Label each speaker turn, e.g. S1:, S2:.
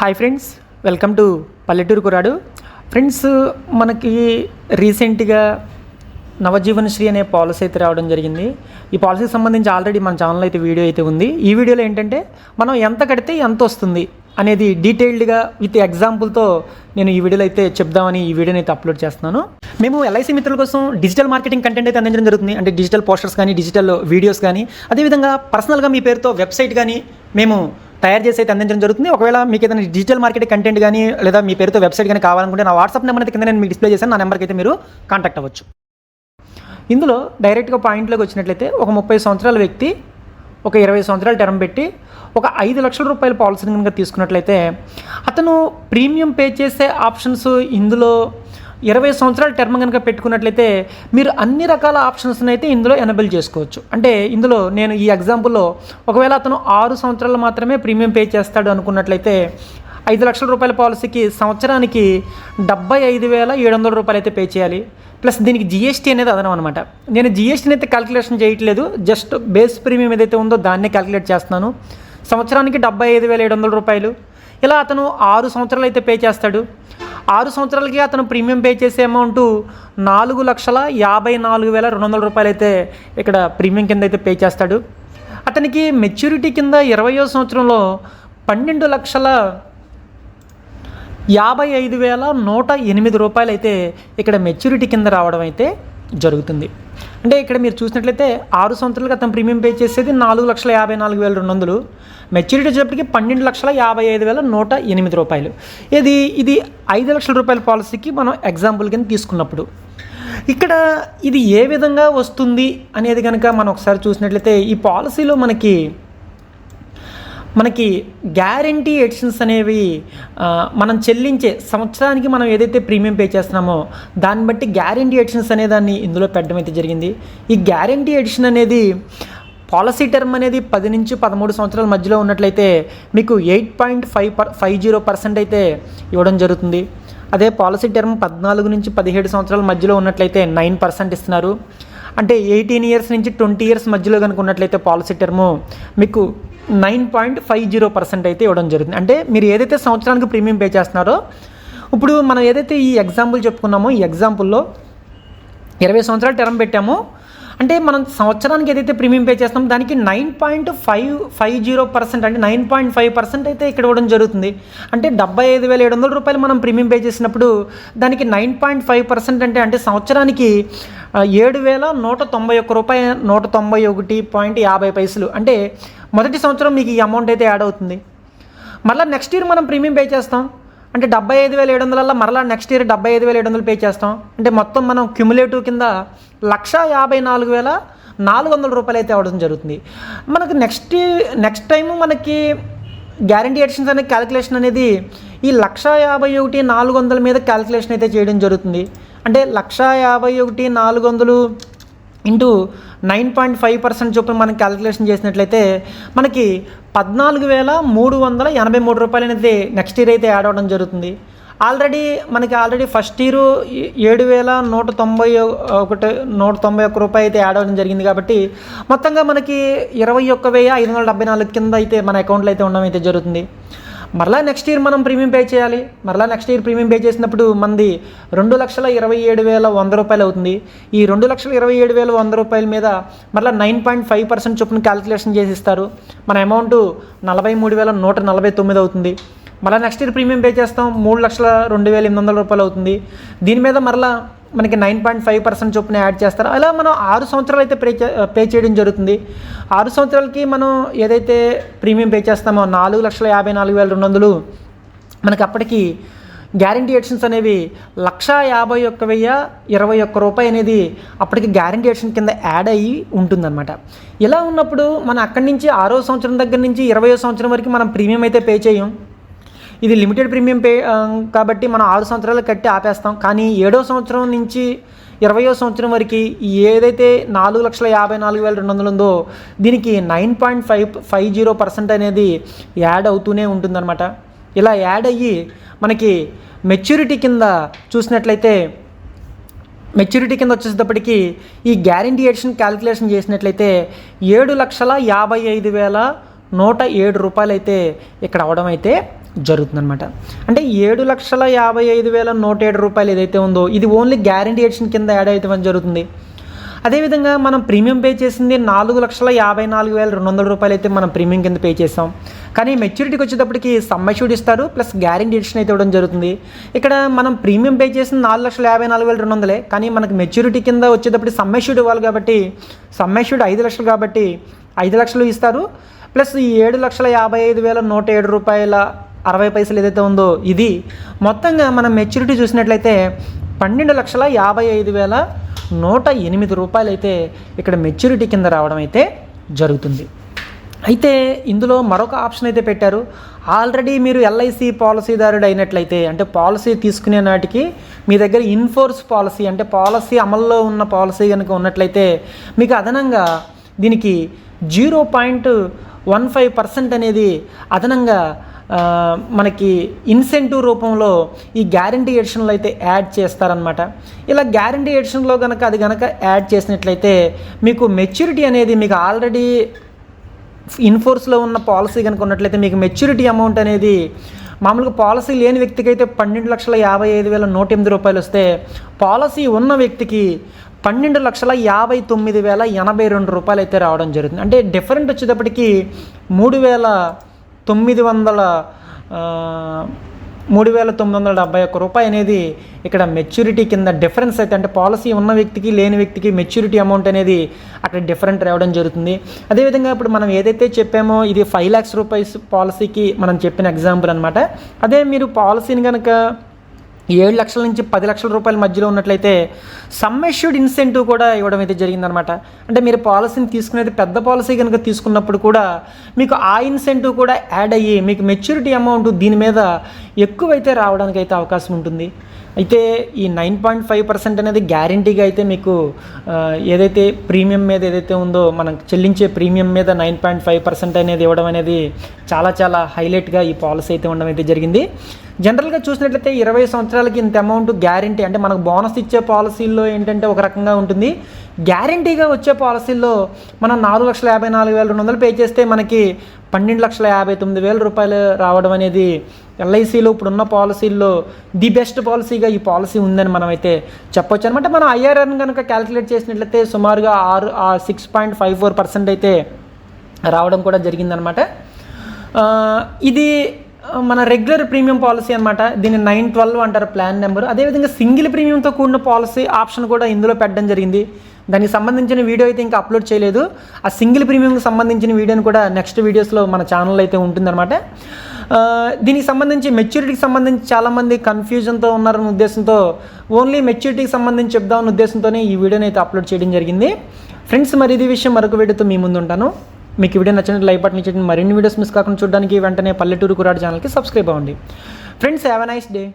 S1: Hi friends welcome to పల్లెటూరు కురాడు friends మనకి రీసెంట్గా నవజీవన్ శ్రీ అనే పాలసీ అయితే రావడం జరిగింది. ఈ పాలసీకి సంబంధించి ఆల్రెడీ మన ఛానల్ అయితే వీడియో అయితే ఉంది. ఈ వీడియోలో ఏంటంటే మనం ఎంత కడితే ఎంత వస్తుంది అనేది డీటెయిల్డ్గా విత్ ఎగ్జాంపుల్తో నేను ఈ వీడియోలో అయితే చెప్దామని ఈ వీడియోని అయితే అప్లోడ్ చేస్తున్నాను. మేము ఎల్ఐసి మిత్రుల కోసం డిజిటల్ మార్కెటింగ్ కంటెంట్ అయితే అందించడం జరుగుతుంది. అంటే డిజిటల్ పోస్టర్స్ కానీ డిజిటల్ వీడియోస్ కానీ అదేవిధంగా పర్సనల్గా మీ పేరుతో వెబ్సైట్ కానీ మేము తయారు చేసి అయితే అందించడం జరుగుతుంది. ఒకవేళ మీకు ఏదైనా డిజిటల్ మార్కెటింగ్ కంటెంట్ కానీ లేదా మీ పేరుతో వెబ్సైట్ కానీ కావాలనుకుంటే నా వాట్సాప్ నెంబర్ అయితే కింద నేను మీకు డిస్ప్లే చేశాను. నా నెంబర్కి అయితే మీరు కాంటాక్ట్ అవ్వచ్చు. ఇందులో డైరెక్ట్గా పాయింట్లోకి వచ్చినట్లయితే ఒక ముప్పై సంవత్సరాల వ్యక్తి ఒక ఇరవై సంవత్సరాల టర్మ్ పెట్టి ఒక ఐదు లక్షల రూపాయల పాలసీని కనుక తీసుకున్నట్లయితే అతను ప్రీమియం పే చేసే ఆప్షన్స్ ఇందులో ఇరవై సంవత్సరాలు టర్మ్ కనుక పెట్టుకున్నట్లయితే మీరు అన్ని రకాల ఆప్షన్స్ని అయితే ఇందులో ఎనబుల్ చేసుకోవచ్చు. అంటే ఇందులో నేను ఈ ఎగ్జాంపుల్లో ఒకవేళ అతను ఆరు సంవత్సరాలు మాత్రమే ప్రీమియం పే చేస్తాడు అనుకున్నట్లయితే ఐదు లక్షల రూపాయల పాలసీకి సంవత్సరానికి డెబ్బై ఐదు వేల ఏడు వందల రూపాయలు అయితే పే చేయాలి. ప్లస్ దీనికి జిఎస్టీ అనేది అదనం అనమాట నేను జిఎస్టీని అయితే క్యాలిక్యులేషన్ చేయట్లేదు. జస్ట్ బేస్ ప్రీమియం ఏదైతే ఉందో దాన్నే క్యాలిక్యులేట్ చేస్తున్నాను. సంవత్సరానికి డెబ్బై ఐదు వేల ఏడు వందల రూపాయలు. ఇలా అతను ఆరు సంవత్సరాలు అయితే పే చేస్తాడు. ఆరు సంవత్సరాలకి అతను ప్రీమియం పే చేసే అమౌంట్ నాలుగు లక్షల యాభై నాలుగు వేల రెండు వందల రూపాయలు అయితే ఇక్కడ ప్రీమియం కింద అయితే పే చేస్తాడు. అతనికి మెచ్యూరిటీ కింద ఇరవయో సంవత్సరంలో పన్నెండు లక్షల యాభై ఐదు వేల నూట ఎనిమిది రూపాయలు అయితే ఇక్కడ మెచ్యూరిటీ కింద రావడం అయితే జరుగుతుంది. అంటే ఇక్కడ మీరు చూసినట్లయితే ఆరు సంవత్సరాలు క్రితం ప్రీమియం పే చేసేది నాలుగు లక్షల యాభై నాలుగు వేల రెండు వందలు. మెచ్యూరిటీ వచ్చేప్పటికి పన్నెండు లక్షల యాభై ఐదు వేల నూట ఎనిమిది రూపాయలు. ఇది ఇది ఐదు లక్షల రూపాయల పాలసీకి మనం ఎగ్జాంపుల్ కింద తీసుకున్నప్పుడు. ఇక్కడ ఇది ఏ విధంగా వస్తుంది అనేది కనుక మనం ఒకసారి చూసినట్లయితే ఈ పాలసీలో మనకి మనకి గ్యారంటీ ఎడిషన్స్ అనేవి మనం చెల్లించే సంవత్సరానికి మనం ఏదైతే ప్రీమియం పే చేస్తున్నామో దాన్ని బట్టి గ్యారంటీ ఎడిషన్స్ అనే దాన్ని ఇందులో పెట్టడం అయితే జరిగింది. ఈ గ్యారంటీ ఎడిషన్ అనేది పాలసీ టర్మ్ అనేది పది నుంచి పదమూడు సంవత్సరాల మధ్యలో ఉన్నట్లయితే మీకు eight point five per five zero percent అయితే ఇవ్వడం జరుగుతుంది. అదే పాలసీ టర్మ్ పద్నాలుగు నుంచి పదిహేడు సంవత్సరాల మధ్యలో ఉన్నట్లయితే నైన్ పర్సెంట్ ఇస్తున్నారు. అంటే ఎయిటీన్ ఇయర్స్ నుంచి ట్వంటీ ఇయర్స్ మధ్యలో కనుక ఉన్నట్లయితే పాలసీ టర్ము మీకు nine point five zero percent అయితే ఇవ్వడం జరుగుతుంది. అంటే మీరు ఏదైతే సంవత్సరానికి ప్రీమియం పే చేస్తున్నారో ఇప్పుడు మనం ఏదైతే ఈ ఎగ్జాంపుల్ చెప్పుకున్నామో ఈ ఎగ్జాంపుల్లో ఇరవై సంవత్సరాలు టర్మ్ పెట్టామో అంటే మనం సంవత్సరానికి ఏదైతే ప్రీమియం పే చేస్తాం దానికి nine point five five zero percent అంటే నైన్ పాయింట్ ఫైవ్ పర్సెంట్ అయితే ఇక్కడ ఇవ్వడం జరుగుతుంది. అంటే డెబ్బై ఐదు వేల ఏడు వందల రూపాయలు మనం ప్రీమియం పే చేసినప్పుడు దానికి నైన్ పాయింట్ ఫైవ్ పర్సెంట్ అంటే అంటే సంవత్సరానికి ఏడు వేల నూట తొంభై ఒక్క రూపాయ నూట తొంభై ఒకటి పాయింట్ యాభై పైసలు. అంటే మొదటి సంవత్సరం మీకు ఈ అమౌంట్ అయితే యాడ్ అవుతుంది. మళ్ళీ నెక్స్ట్ ఇయర్ మనం ప్రీమియం పే చేస్తాం. అంటే డెబ్బై ఐదు వేల ఏడు వందల మరలా నెక్స్ట్ ఇయర్ డెబ్బై ఐదు వేల ఏడు వందలు పే చేస్తాం. అంటే మొత్తం మనం క్యుములేటివ్ కింద లక్ష యాభై నాలుగు వేల నాలుగు వందల రూపాయలు అయితే అవ్వడం జరుగుతుంది. మనకు నెక్స్ట్ నెక్స్ట్ టైం మనకి గ్యారంటీ ఎడిషన్స్ అనే క్యాలిక్యులేషన్ అనేది ఈ లక్ష యాభై ఒకటి నాలుగు వందల మీద క్యాలిక్యులేషన్ అయితే చేయడం జరుగుతుంది. అంటే లక్ష యాభై ఒకటి నాలుగు వందలు into nine point five percent చొప్పున మనం క్యాలిక్యులేషన్ చేసినట్లయితే మనకి పద్నాలుగు వేల మూడు వందల ఎనభై మూడు రూపాయలు అనేది నెక్స్ట్ ఇయర్ అయితే యాడ్ అవ్వడం జరుగుతుంది. ఆల్రెడీ మనకి ఆల్రెడీ ఫస్ట్ ఇయర్ ఏడు వేల నూట తొంభై ఒకటి నూట తొంభై ఒక్క రూపాయి అయితే యాడ్ అవ్వడం జరిగింది కాబట్టి మొత్తంగా మనకి ఇరవై ఒక్క వెయ్యి ఐదు వందల డెబ్బై నాలుగు కింద అయితే మన అకౌంట్లో అయితే ఉండడం అయితే జరుగుతుంది. మరలా నెక్స్ట్ ఇయర్ మనం ప్రీమియం పే చేయాలి. మరలా నెక్స్ట్ ఇయర్ ప్రీమియం పే చేసినప్పుడు మనది రెండు లక్షల ఇరవై ఏడు వేల వంద రూపాయలు అవుతుంది. ఈ రెండు లక్షల ఇరవై ఏడు వేల వంద రూపాయల మీద మరలా నైన్ పాయింట్ ఫైవ్ పర్సెంట్ చొప్పున క్యాలిక్యులేషన్ చేసి ఇస్తారు మన అమౌంట్ నలభై మూడు వేల నూట నలభై తొమ్మిది అవుతుంది. మళ్ళీ నెక్స్ట్ ఇయర్ ప్రీమియం పే చేస్తాం. మూడు లక్షల రెండు వేల ఎనిమిది వందల రూపాయలు అవుతుంది. దీని మీద మరలా మనకి నైన్ పాయింట్ ఫైవ్ పర్సెంట్ చొప్పున యాడ్ చేస్తారు. అలా మనం ఆరు సంవత్సరాలు అయితే పే చే- పే చేయడం జరుగుతుంది. ఆరు సంవత్సరాలకి మనం ఏదైతే ప్రీమియం పే చేస్తామో నాలుగు లక్షల యాభై నాలుగు వేల రెండు వందలు మనకి అప్పటికి గ్యారంటీ ఎడిషన్స్ అనేవి లక్ష యాభై ఒక్క వెయ్యి ఇరవై ఒక్క రూపాయి అనేది అప్పటికి గ్యారంటీ ఎడిషన్ కింద యాడ్ అయ్యి ఉంటుందన్నమాట. ఇలా ఉన్నప్పుడు మనం అక్కడి నుంచి ఆరో సంవత్సరం దగ్గర నుంచి ఇరవయో సంవత్సరం వరకు మనం ప్రీమియం అయితే పే చేయం. ఇది లిమిటెడ్ ప్రీమియం పే కాబట్టి మనం ఆరు సంవత్సరాలు కట్టి ఆపేస్తాం. కానీ ఏడో సంవత్సరం నుంచి ఇరవయో సంవత్సరం వరకు ఏదైతే నాలుగు లక్షల యాభై నాలుగు వేల రెండు వందలు ఉందో దీనికి nine point five five zero percent అనేది యాడ్ అవుతూనే ఉంటుందన్నమాట. ఇలా యాడ్ అయ్యి మనకి మెచ్యూరిటీ కింద చూసినట్లయితే మెచ్యూరిటీ కింద వచ్చేటప్పటికి ఈ గ్యారంటీ ఎడిషన్ క్యాలిక్యులేషన్ చేసినట్లయితే ఏడు లక్షల యాభై ఐదు వేల నూట ఏడు రూపాయలు అయితే ఇక్కడ అవడం అయితే జరుగుతుందన్నమాట. అంటే ఏడు లక్షల యాభై ఐదు వేల నూట ఏడు రూపాయలు ఏదైతే ఉందో ఇది ఓన్లీ గ్యారంటీ ఎడిషన్ కింద యాడ్ అవుతామని జరుగుతుంది. అదేవిధంగా మనం ప్రీమియం పే చేసింది నాలుగు లక్షల యాభై నాలుగు వేల రెండు వందల రూపాయలు అయితే మనం ప్రీమియం కింద పే చేసాం. కానీ మెచ్యూరిటీకి వచ్చేటప్పటికి సమ్మష్యూడ్ ఇస్తారు ప్లస్ గ్యారంటీ ఎడిషన్ అయితే ఇవ్వడం జరుగుతుంది. ఇక్కడ మనం ప్రీమియం పే చేసిన నాలుగు లక్షల యాభై నాలుగు వేల రెండు వందలే కానీ మనకు మెచ్యూరిటీ కింద వచ్చేటప్పుడు సమ్మష్యూడ్ ఇవ్వాలి కాబట్టి సమ్మష్యూడ్ ఐదు లక్షలు కాబట్టి ఐదు లక్షలు ఇస్తారు ప్లస్ ఈ ఏడు లక్షల యాభై ఐదు వేల నూట ఏడు రూపాయల అరవై పైసలు ఏదైతే ఉందో ఇది మొత్తంగా మనం మెచ్యూరిటీ చూసినట్లయితే పన్నెండు లక్షల యాభై ఐదు వేల నూట ఎనిమిది రూపాయలు అయితే ఇక్కడ మెచ్యూరిటీ కింద రావడం అయితే జరుగుతుంది. అయితే ఇందులో మరొక ఆప్షన్ అయితే పెట్టారు. ఆల్రెడీ మీరు ఎల్ఐసి పాలసీదారుడు అయినట్లయితే అంటే పాలసీ తీసుకునే నాటికి మీ దగ్గర ఇన్ఫోర్స్ పాలసీ అంటే పాలసీ అమల్లో ఉన్న పాలసీ కనుక ఉన్నట్లయితే మీకు అదనంగా దీనికి zero point one five percent అనేది అదనంగా మనకి ఇన్సెంటివ్ రూపంలో ఈ గ్యారంటీ ఎడిషన్లో అయితే యాడ్ చేస్తారనమాట ఇలా గ్యారంటీ ఎడిషన్లో కనుక అది కనుక యాడ్ చేసినట్లయితే మీకు మెచ్యూరిటీ అనేది మీకు ఆల్రెడీ ఇన్ఫోర్స్లో ఉన్న పాలసీ కనుక ఉన్నట్లయితే మీకు మెచ్యూరిటీ అమౌంట్ అనేది మామూలుగా పాలసీ లేని వ్యక్తికి అయితే పన్నెండు లక్షల యాభై ఐదు వేల నూట ఎనిమిది రూపాయలు వస్తే పాలసీ ఉన్న వ్యక్తికి పన్నెండు లక్షల యాభై తొమ్మిది వేల ఎనభై రెండు రూపాయలు అయితే రావడం జరుగుతుంది. అంటే డిఫరెంట్ వచ్చేటప్పటికి మూడు వేల తొమ్మిది వందల మూడు వేల తొమ్మిది వందల డెబ్బై ఒక్క రూపాయి అనేది ఇక్కడ మెచ్యూరిటీ కింద డిఫరెన్స్ అయితే అంటే పాలసీ ఉన్న వ్యక్తికి లేని వ్యక్తికి మెచ్యూరిటీ అమౌంట్ అనేది అక్కడ డిఫరెంట్ రావడం జరుగుతుంది. అదేవిధంగా ఇప్పుడు మనం ఏదైతే చెప్పామో ఇది ఫైవ్ ల్యాక్స్ రూపాయస్ పాలసీకి మనం చెప్పిన ఎగ్జాంపుల్ అనమాట అదే మీరు పాలసీని కనుక ఏడు లక్షల నుంచి పది లక్షల రూపాయల మధ్యలో ఉన్నట్లయితే సమ్మెష్యూడ్ ఇన్సెంటివ్ కూడా ఇవ్వడం అయితే జరిగిందనమాట అంటే మీరు పాలసీని తీసుకునేది పెద్ద పాలసీ కనుక తీసుకున్నప్పుడు కూడా మీకు ఆ ఇన్సెంటివ్ కూడా యాడ్ అయ్యి మీకు మెచ్యూరిటీ అమౌంట్ దీని మీద ఎక్కువైతే రావడానికి అయితే అవకాశం ఉంటుంది. అయితే ఈ నైన్ పాయింట్ ఫైవ్ పర్సెంట్ అనేది గ్యారంటీగా అయితే మీకు ఏదైతే ప్రీమియం మీద ఏదైతే ఉందో మనం చెల్లించే ప్రీమియం మీద నైన్ పాయింట్ ఫైవ్ పర్సెంట్ అనేది ఇవ్వడం అనేది చాలా చాలా హైలైట్గా ఈ పాలసీ అయితే ఉండడం అయితే జరిగింది. జనరల్గా చూసినట్లయితే ఇరవై సంవత్సరాలకి ఇంత అమౌంట్ గ్యారంటీ అంటే మనకు బోనస్ ఇచ్చే పాలసీల్లో ఏంటంటే ఒక రకంగా ఉంటుంది. గ్యారంటీగా వచ్చే పాలసీల్లో మనం నాలుగు లక్షల యాభై నాలుగు వేల రెండు వందలు పే చేస్తే మనకి పన్నెండు లక్షల యాభై తొమ్మిది వేల రూపాయలు రావడం అనేది ఎల్ఐసిలో ఇప్పుడున్న పాలసీల్లో ది బెస్ట్ పాలసీగా ఈ పాలసీ ఉందని మనం అయితే చెప్పొచ్చు అనమాట మనం ఐఆర్ఆర్ని కనుక క్యాలిక్యులేట్ చేసినట్లయితే సుమారుగా ఆరు six point five four percent అయితే రావడం కూడా జరిగిందనమాట ఇది మన రెగ్యులర్ ప్రీమియం పాలసీ అనమాట దీన్ని నైన్ ట్వెల్వ్ అంటారు ప్లాన్ నెంబర్. అదేవిధంగా సింగిల్ ప్రీమియంతో కూడిన పాలసీ ఆప్షన్ కూడా ఇందులో పెట్టడం జరిగింది. దానికి సంబంధించిన వీడియో అయితే ఇంకా అప్లోడ్ చేయలేదు. ఆ సింగిల్ ప్రీమియంకి సంబంధించిన వీడియోని కూడా నెక్స్ట్ వీడియోస్లో మన ఛానల్ అయితే ఉంటుందన్నమాట. దీనికి సంబంధించి మెచ్యూరిటీకి సంబంధించి చాలామంది కన్ఫ్యూజన్తో ఉన్నారన్న ఉద్దేశంతో ఓన్లీ మెచ్యూరిటీకి సంబంధించి చెప్దామన్న ఉద్దేశంతోనే ఈ వీడియోని అయితే అప్లోడ్ చేయడం జరిగింది. ఫ్రెండ్స్ మరి ఇది విషయం మరొక వీడియోతో మీ ముందు ఉంటాను. మీకు వీడియో నచ్చినట్టు లైక్ బటన్ ఇచ్చేయండి. మరిన్ని వీడియోస్ మిస్ కాకుండా చూడడానికి వెంటనే పల్లెటూరు కురాడు ఛానల్కి సబ్స్క్రైబ్ అవ్వండి. Friends have a nice day.